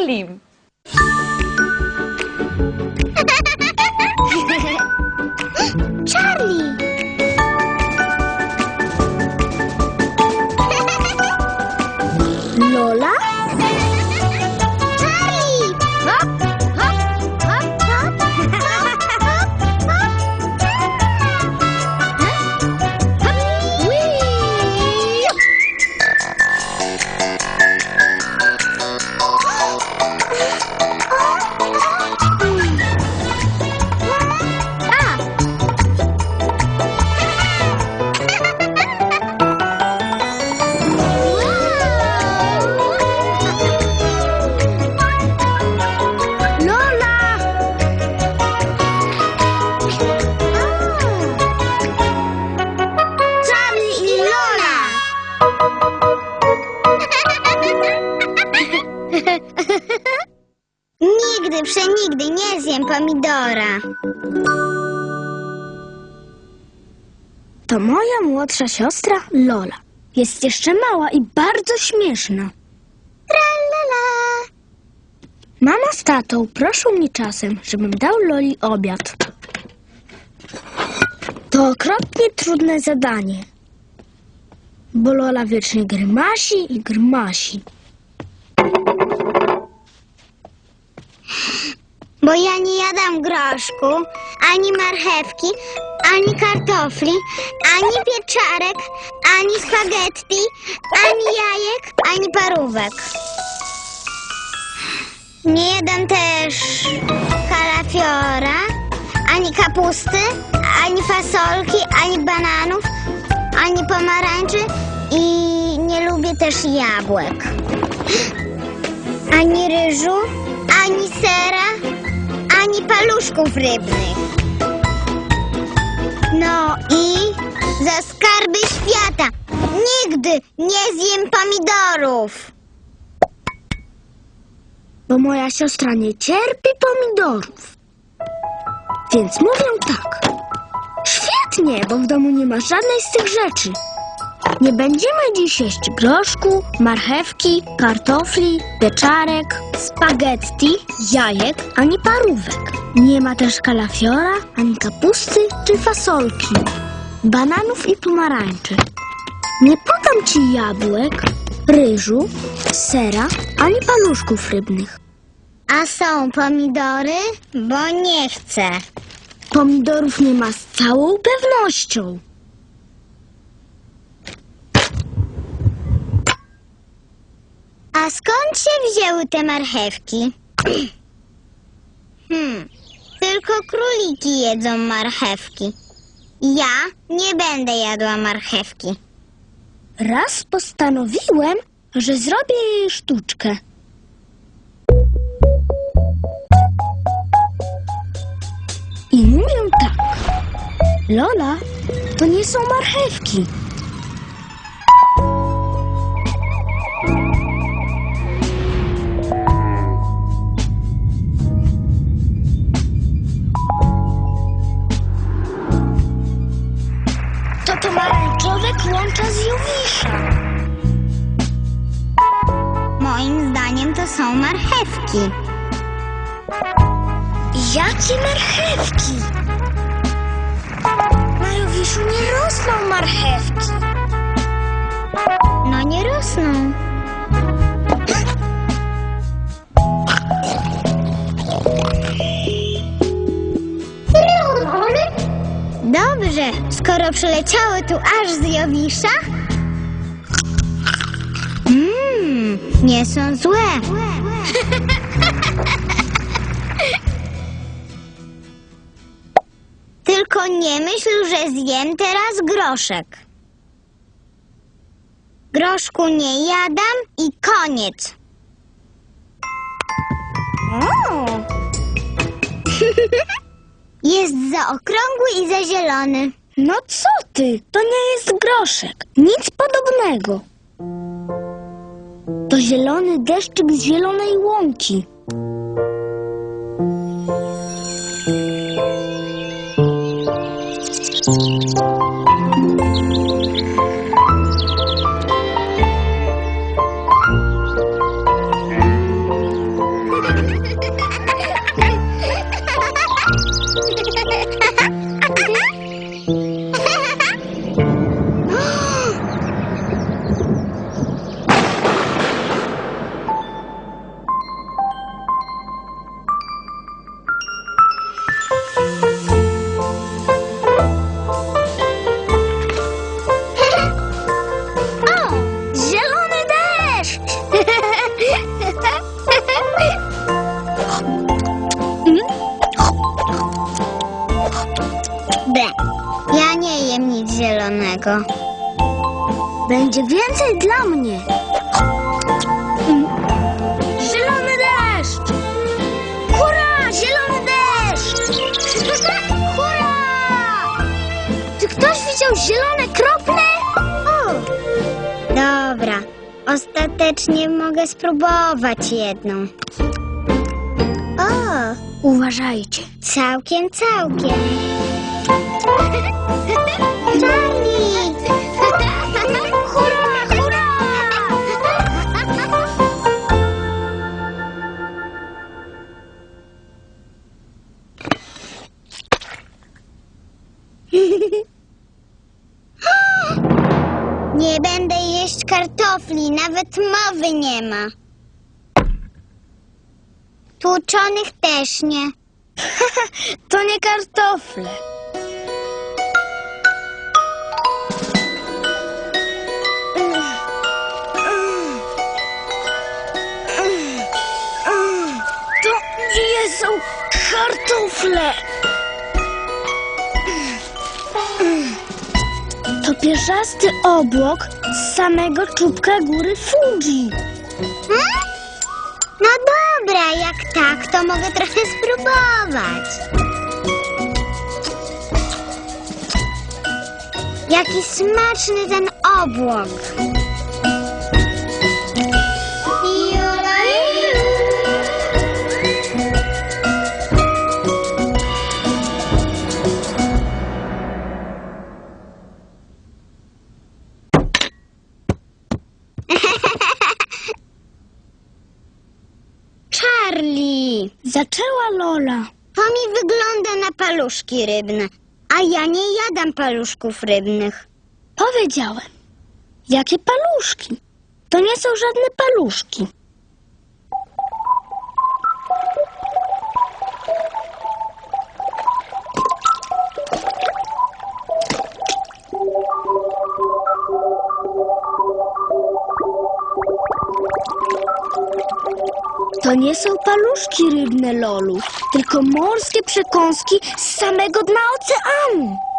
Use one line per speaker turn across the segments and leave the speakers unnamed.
Charlie.
Nigdy, przenigdy nie zjem pomidora.
To moja młodsza siostra Lola. Jest jeszcze mała i bardzo śmieszna.
Tralala.
Mama z tatą proszą mnie czasem, żebym dał Loli obiad. To okropnie trudne zadanie, bo Lola wiecznie grymasi i grymasi.
Bo ja nie jadam groszku, ani marchewki, ani kartofli, ani pieczarek, ani spaghetti, ani jajek, ani parówek. Nie jadam też kalafiora, ani kapusty, ani fasolki, ani bananów, ani pomarańczy i nie lubię też jabłek. Ani ryżu, ani sera, ani paluszków rybnych. No i za skarby świata nigdy nie zjem pomidorów.
bo moja siostra nie cierpi pomidorów. Więc mówię tak. Świetnie, bo w domu nie ma żadnej z tych rzeczy. Nie będziemy dziś jeść groszku, marchewki, kartofli, pieczarek, spaghetti, jajek ani parówek. Nie ma też kalafiora, ani kapusty czy fasolki, bananów i pomarańczy. Nie podam ci jabłek, ryżu, sera ani paluszków rybnych.
A są pomidory? Bo nie chcę.
Pomidorów nie ma z całą pewnością.
A skąd się wzięły te marchewki? Hmm, tylko króliki jedzą marchewki. Ja nie będę jadła marchewki.
Raz postanowiłem, że zrobię jej sztuczkę. I mówię tak. Lola, to nie są marchewki. Jakie marchewki? Na Jowiszu nie rosną marchewki.
No nie rosną. Dobrze, skoro przyleciały tu aż z Jowisza. Mmm, nie są złe. Tylko nie myśl, że zjem teraz groszek. Groszku nie jadam i koniec. Jest za okrągły i za zielony.
No co ty? To nie jest groszek. Nic podobnego. To zielony deszczyk z zielonej łąki.
Música
Będzie więcej dla mnie. Zielony deszcz! Hurra! Zielony deszcz! Hurra! Czy ktoś widział zielone krople?
O, dobra. Ostatecznie mogę spróbować jedną. O,
Uważajcie.
całkiem, całkiem. Charlie! Nawet mowy nie ma. Tłuczonych też nie.
To nie kartofle. To nie są kartofle. To pierzasty obłok z samego czubka góry Fuji.
Hmm? No dobra, jak tak, to mogę trochę spróbować. Jaki smaczny ten obłok.
Lola.
to mi wygląda na paluszki rybne, a ja nie jadam paluszków rybnych.
Powiedziałem. Jakie paluszki? To nie są żadne paluszki. To nie są paluszki rybne, Lolu, tylko morskie przekąski z samego dna oceanu.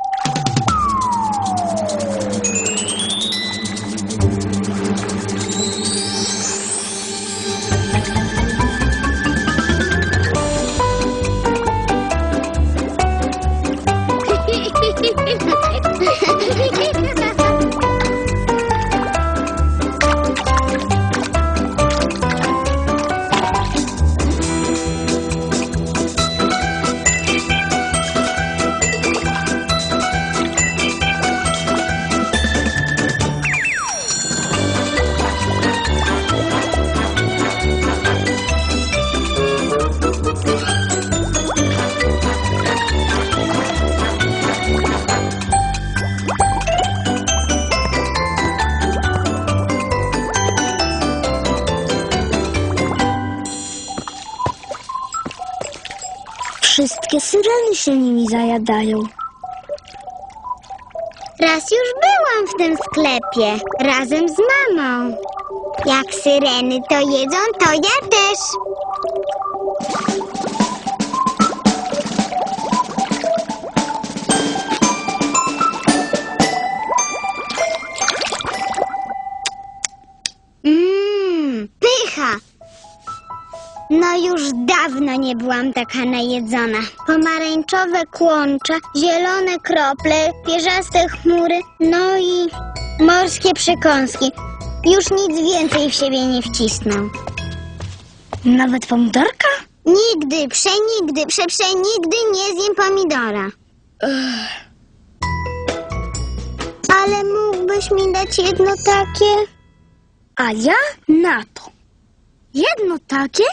Syreny się nimi zajadają.
Raz już byłam w tym sklepie, razem z mamą. Jak syreny to jedzą, to ja też. No już dawno nie byłam taka najedzona. Pomarańczowe kłącza, zielone krople, pierzaste chmury, no i morskie przekąski. Już nic więcej w siebie nie wcisnę.
Nawet pomidorka?
Nigdy, przenigdy, przeprzenigdy nie zjem pomidora. Ale mógłbyś mi dać jedno takie?
A ja na to. Jedno takie?